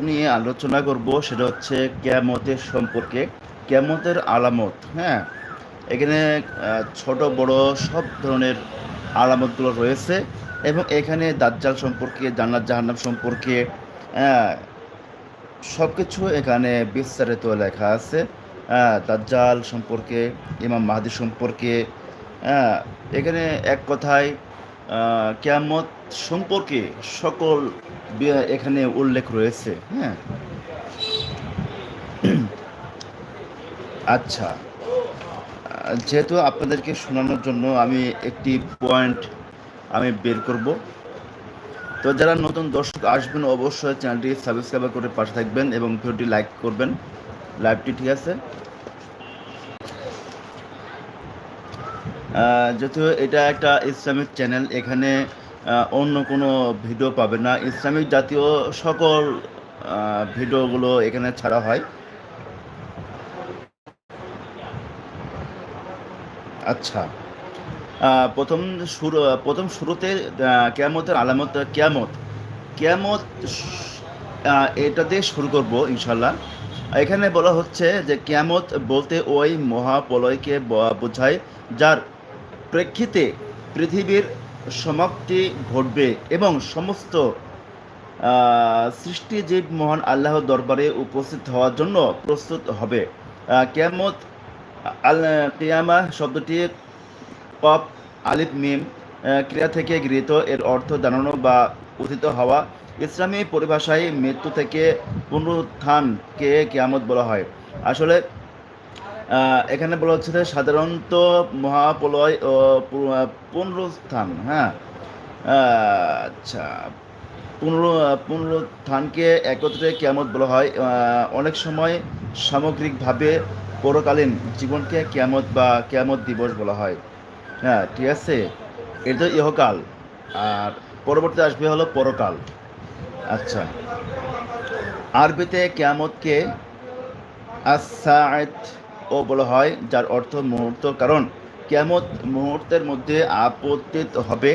নিয়ে আলোচনা করব সেটা হচ্ছে ক্যামতের সম্পর্কে ক্যামতের আলামত হ্যাঁ? এখানে ছোট বড় সব ধরনের আলামতগুলো রয়েছে এবং এখানে দাজ্জাল সম্পর্কে জান্নাত জাহান্নাম সম্পর্কে সব কিছু এখানে বিস্তারিত লেখা আছে। দাজ্জাল সম্পর্কে ইমাম মাহাদি সম্পর্কে আহ, এখানে এক কথায় কেয়ামত সম্পর্কে সকল এখানে উল্লেখ রয়েছে হ্যাঁ? আচ্ছা যেহেতু আপনাদেরকে শোনানোর জন্য আমি একটি পয়েন্ট আমি বের করব। তো যারা নতুন দর্শক আসবেন, অবশ্যই চ্যানেলটি সাবস্ক্রাইব করে পাশে থাকবেন এবং ভিডিওটি লাইক করবেন। লাইভটি ঠিক আছে? যেহেতু এটা একটা ইসলামিক চ্যানেল এখানে অন্য কোনো ভিডিও পাবে না। ইসলামিক জাতীয় সকল ভিডিওগুলো এখানে ছাড়া হয়। আচ্ছা প্রথম শুরু, প্রথম শুরুতে কেয়ামতের আলামত, কেয়ামত কেয়ামত এটা দিয়ে শুরু করব ইনশাল্লাহ এখানে বলা হচ্ছে যে, কেয়ামত বলতে ওই মহাপ্রলয়কে ব- বোঝায় যার প্রেক্ষিতে পৃথিবীর সমাপ্তি ঘটবে এবং সমস্ত সৃষ্টিজীব মহান আল্লাহর দরবারে উপস্থিত হওয়ার জন্য প্রস্তুত হবে। কেয়ামত, আল কিয়ামা শব্দটি কপ আলিফ, মিম ক্রিয়া থেকে গৃহীত। এর অর্থ জানানো বা উথিত হওয়া। ইসলামী পরিভাষায় মৃত্যু থেকে পুনরুত্থানকে কিয়ামত বলা হয়। আসলে এখানে বলা হচ্ছে যে সাধারণত মহাপ্রলয় ও পুনরুত্থান হ্যাঁ? আচ্ছা। পুনর, পুনরুত্থানকে একত্রে কেয়ামত বলা হয়। অনেক সময় সামগ্রিকভাবে পরকালীন জীবনকে কেয়ামত বা কেয়ামত দিবস বলা হয়। হ্যাঁ ঠিক আছে? এটা তো ইহকাল, আর পরবর্তী আসবে হলো পরকাল। আচ্ছা। আরবিতে কেয়ামতকে আসায়েত ও বলা হয়, যার অর্থ মুহূর্ত। কারণ কেয়ামত মুহূর্তের মধ্যে আপত্তিত হবে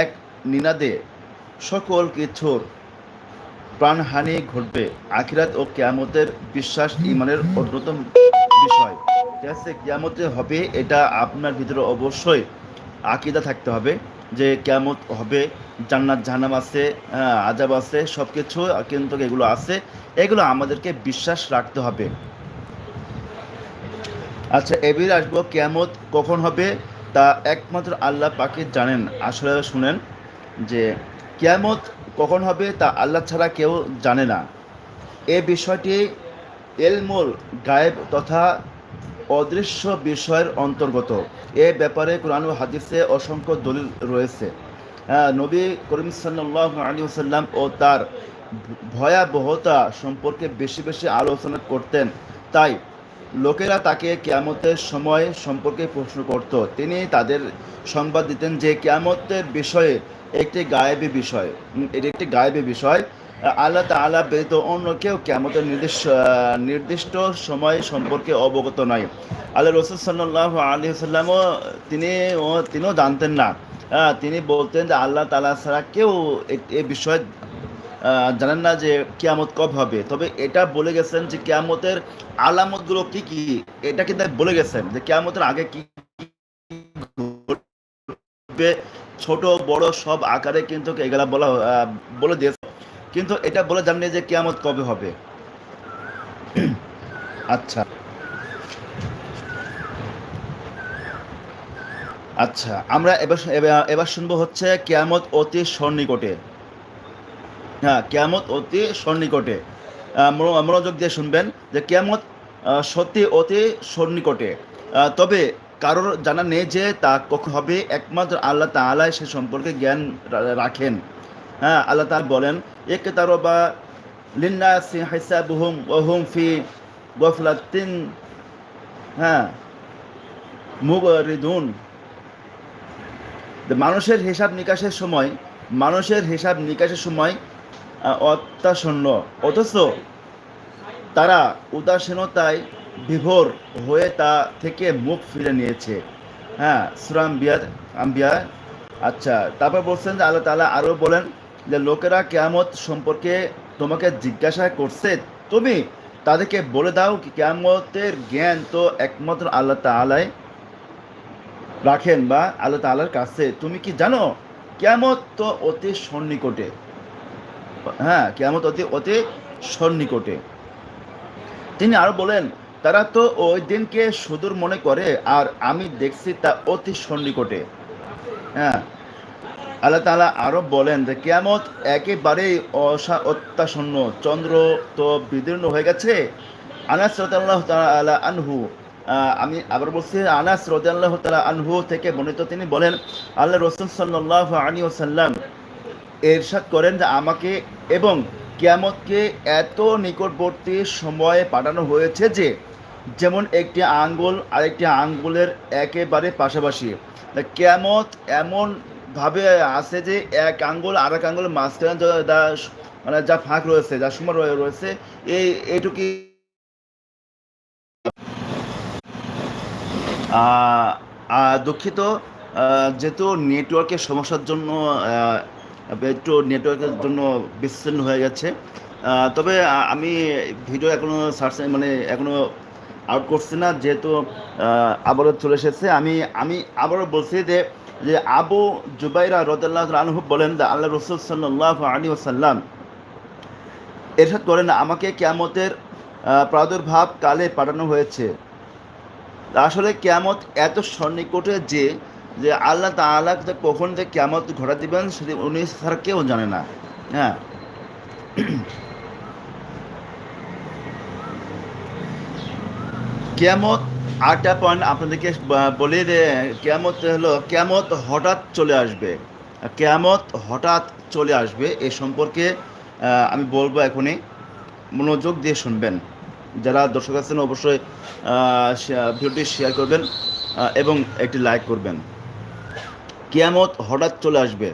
এক নিনাদে। সকল কিছুর প্রাণহানি ঘটবে। আখিরাত ও কেয়ামতের বিশ্বাস ইমানের অন্যতম বিষয়। ঠিক কেয়ামতে হবে, এটা আপনার ভিতরে অবশ্যই আকিদা থাকতে হবে যে কেয়ামত হবে, জান্নাত, জাহান্নাম আছে আজাব আছে সব কিছু কিন্তু এগুলো আছে। এগুলো আমাদেরকে বিশ্বাস রাখতে হবে। আচ্ছা এবার আসব কেয়ামত কখন হবে তা একমাত্র আল্লাহ পাকে জানেন। আসলে শুনেন যে কেয়ামত কখন হবে তা আল্লাহ ছাড়া কেউ জানে না। এ বিষয়টি এলমুল গায়েব তথা অদৃশ্য বিষয়ের অন্তর্গত। এ ব্যাপারে কোরআন হাদিসে অসংখ্য দলিল রয়েছে। আহ, নবী করিম সাল্লাহ আলী সাল্লাম ও তার ভয়াবহতা সম্পর্কে বেশি বেশি আলোচনা করতেন। তাই লোকেরা তাকে কেয়ামতের সময় সম্পর্কে প্রশ্ন করত। তিনি তাদের সংবাদ দিতেন যে কেয়ামতের বিষয়ে একটি গায়েবী বিষয় এটি একটি গায়েবী বিষয়। আল্লাহ তাআলা ব্যতীত অন্য কেউ কেয়ামতের নির্দিষ্ট নির্দিষ্ট সময় সম্পর্কে অবগত নয় আল্লাহ রসুল সাল্লাহ আলী সাল্লামও তিনি তিনিও জানতেন না। তিনি বলতেন যে আল্লাহ তাআলা ছাড়া কেউ এ- বিষয়ে জানেন না যে কেয়ামত কবে হবে। তবে এটা বলে গেছেন যে কেয়ামতের আলামতগুলো কি কি? এটা কিন্তু বলে গেছেন যে কেয়ামতের আগে কি ছোট, বড় সব আকারে কিন্তু এগুলা বলা বলে দিয়েছে। কিন্তু এটা বলে জাননি যে কেয়ামত কবে হবে। আচ্ছা। আচ্ছা আমরা এবার, এবার- এবার শুনব হচ্ছে কেয়ামত অতি সন্নিকটে। হ্যাঁ কেয়ামত অতি সন্নিকটে। মনো- মনোযোগ দিয়ে শুনবেন যে কেয়ামত সত্যি অতি সন্নিকটে। তবে কারোর জানা নেই যে তা কখন হবে, একমাত্র আল্লাহ তাআলাই সে সম্পর্কে জ্ঞান রাখেন। হ্যাঁ আল্লাহ তাআলা বলেন এক তারো বা লিন্নাসি হিসাবুহুম ওহুম ফি গফলাতিন। হ্যাঁ মুগরিদুন। মানুষের হিসাব নিকাশের সময়, মানুষের হিসাব নিকাশের সময় অত্যাসন্ন। অথচ তারা উদাসীনতায় বিভোর হয়ে তা থেকে মুখ ফিরে নিয়েছে। হ্যাঁ সুরাম বিয়াদ আম্বিয়া। আচ্ছা তারপর বলছেন যে আল্লাহ তাআলা আরও বলেন যে, লোকেরা কেয়ামত সম্পর্কে তোমাকে জিজ্ঞাসা করছে। তুমি তাদেরকে বলে দাও কি কেয়ামতের জ্ঞান তো একমাত্র আল্লাহ তাআলাই রাখেন বা আল্লাহ তাআলার কাছে। তুমি কি জানো? কেয়ামত তো অতি সন্নিকটে। হ্যাঁ কেয়ামত অতি অতি সন্নিকটে। তিনি আরও বলেন, তারা তো ওই দিনকে সুদূর মনে করে, আর আমি দেখছি তা অতি সন্নিকটে। হ্যাঁ আল্লাহ তাআলা আরও বলেন যে, কেয়ামত একেবারেই অসা, অত্যাসন্ন, চন্দ্র তো বিদীর্ণ হয়ে গেছে। আনাস রতাল্লাহ তাআলা আনহু আমি আবার বলছি, আনাস রতাল্লাহ তালা আনহু থেকে বর্ণিত তিনি বলেন, আল্লাহ রসুল সাল্লাহ আলী ওসাল্লাম এরশাদ করেন যে, আমাকে এবং কিয়ামতকে এত নিকটবর্তী সময়ে পাঠানো হয়েছে যে, যেমন একটি আঙ্গুল আরেকটি আঙ্গুলের একেবারে পাশাপাশি। কেয়ামত এমন ভাবে আছে যে, এক আঙ্গুল আর এক আঙ্গুলের মাঝখানে মানে যা ফাঁক রয়েছে, যা সময় রয়ে- রয়েছে, এই, এইটুকি দুঃখিত যেহেতু নেটওয়ার্কের সমস্যার জন্য একটু নেটওয়ার্কের জন্য বিচ্ছিন্ন হয়ে গেছে তবে আমি ভিডিও এখনও সার্চ মানে এখনও আউট করছি না, যেহেতু আবারও চলে এসেছে। আমি আমি আবারও বলছি যে যে আবু জুবাইরা রদাল্লাহ আনহু বলেন যে, আল্লাহ রসুল সাল্লাহ আলী ওসাল্লাম এরশাদ করেন, আমাকে কেয়ামতের প্রাদুর্ভাব কালে পাঠানো হয়েছে। আসলে কেয়ামত এত সন্নিকটে যে যে আল্লাহ তাআলা যে কখন যে কেয়ামত ঘটা দিবেন সেটি উনি ছাড়া কেউ জানে না। হ্যাঁ। কেয়ামত আটটা পয়েন্ট আপনাদেরকে বলি যে কেয়ামত হলো, কেয়ামত হঠাৎ চলে আসবে। কেয়ামত হঠাৎ চলে আসবে এ সম্পর্কে আমি বলব এখনই। মনোযোগ দিয়ে শুনবেন। যারা দর্শক আছেন অবশ্যই ভিডিওটি শেয়ার করবেন এবং একটি লাইক করবেন। কিয়ামত হঠাৎ চলে আসবে।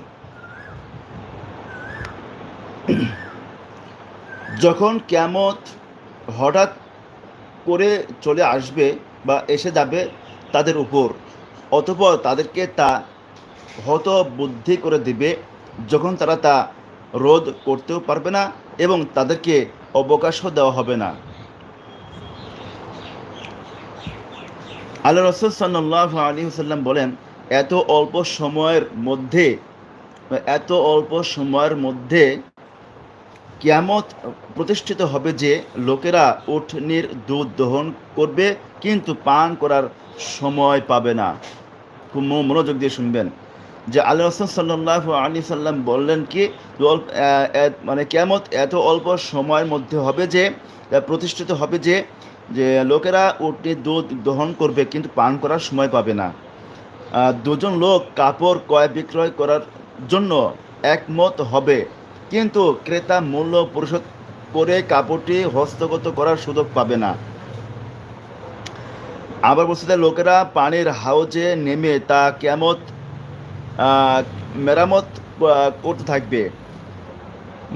যখন কিয়ামত হঠাৎ করে চলে আসবে বা এসে যাবে তাদের উপর, অতপর তাদেরকে তা হত বুদ্ধি করে দিবে, যখন তারা তা রোধ করতেও পারবে না এবং তাদেরকে অবকাশও দেওয়া হবে না। আল্লাহ রসুল সাল্লাহ আলী সাল্লাম বলেন এত অল্প সময়ের মধ্যে, এত অল্প সময়ের মধ্যে কিয়ামত প্রতিষ্ঠিত হবে যে লোকেরা উঠনির দুধ দহন করবে, কিন্তু পান করার সময় পাবে না। খুব মনোযোগ দিয়ে শুনবেন। যে আল্লাহ রসুল সাল্লাহ আলী সাল্লাম বললেন কি মানে কেমত এত অল্প সময়ের মধ্যে হবে যে প্রতিষ্ঠিত হবে যে যে লোকেরা উঠনি দুধ দহন করবে, কিন্তু পান করার সময় পাবে না। দুজন লোক কাপড় ক্রয় বিক্রয় করার জন্য একমত হবে। কিন্তু ক্রেতা মূল্য পরিশোধ করে কাপড়টি হস্তগত করার সুযোগ পাবে না। আবার যে লোকেরা পানির হাউজে নেমে তা কেমত মেরামত করতে থাকবে।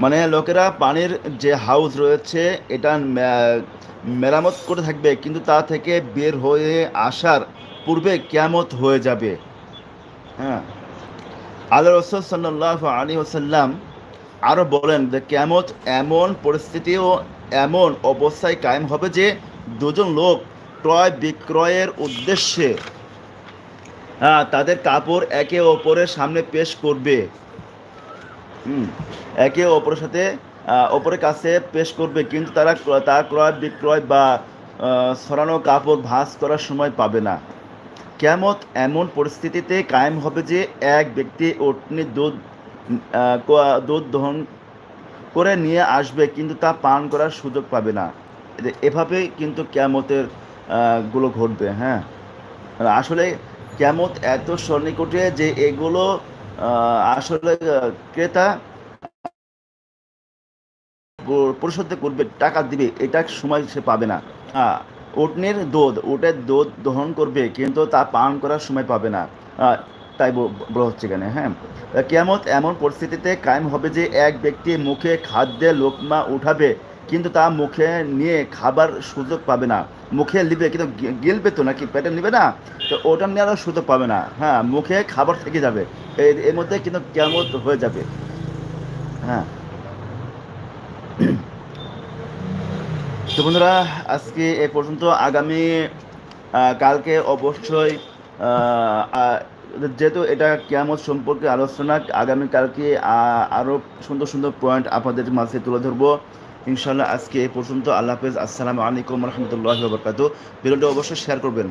মানে লোকেরা পানির যে হাউস রয়েছে, এটা মেরামত করে থাকবে, কিন্তু তা থেকে বের হয়ে আসার পূর্বে কেয়ামত হয়ে যাবে। হ্যাঁ। আল্লাহ রসুল সাল্লাহ আলী ওসাল্লাম আরও বলেন যে ক্যামত এমন পরিস্থিতি ও এমন অবস্থায় কায়েম হবে যে দুজন লোক ক্রয় বিক্রয়ের উদ্দেশ্যে হ্যাঁ, তাদের কাপড় একে অপরের সামনে পেশ করবে। একে অপরের সাথে অপরের কাছে পেশ করবে কিন্তু তারা তার ক্রয় বিক্রয় বা সরানো কাপড় ভাঁজ করার সময় পাবে না। কেমত এমন পরিস্থিতিতে কায়েম হবে যে এক ব্যক্তি ওটনি দুধ দুধ দহন করে নিয়ে আসবে কিন্তু তা পান করার সুযোগ পাবে না। এ- এভাবেই কিন্তু কেয়ামতেরগুলো ঘটবে হ্যাঁ? আসলে কেমত এত সন্নিকটে যে এগুলো আসলে, ক্রেতা পরিশোধ করবে, টাকা দিবে, এটা সময় সে পাবে না। উটনির দুধ, উটের দুধ দহন করবে, কিন্তু তা পান করার সময় পাবে না। তাই বলা হচ্ছে এখানে হ্যাঁ? কেমত এমন পরিস্থিতিতে কায়েম হবে যে এক ব্যক্তি মুখে খাদ্যে লোকমা উঠাবে, কিন্তু তা মুখে নিয়ে খাবার সুযোগ পাবে না। মুখে নিবে কিন্তু গিলবে তো নাকি? পেটে নিবে না? তো ওটা নেওয়ার সুযোগ পাবে না হ্যাঁ? মুখে খাবার থেকে যাবে। এর মধ্যে কিন্তু কেমত হয়ে যাবে। হ্যাঁ? তো বন্ধুরা, আজকে এ পর্যন্ত আগামী কালকে অবশ্যই যেহেতু এটা কেয়ামত সম্পর্কে আলোচনা, আগামী কালকে আরও সুন্দর সুন্দর পয়েন্ট আপনাদের মাঝে তুলে ধরবো। ইনশাল্লাহ আজকে এ পর্যন্ত আল্লাহ হাফেজ। আসসালামু আলাইকুম রহমতুল্লাহ বরকাত ভিডিওটা অবশ্যই শেয়ার করবেন।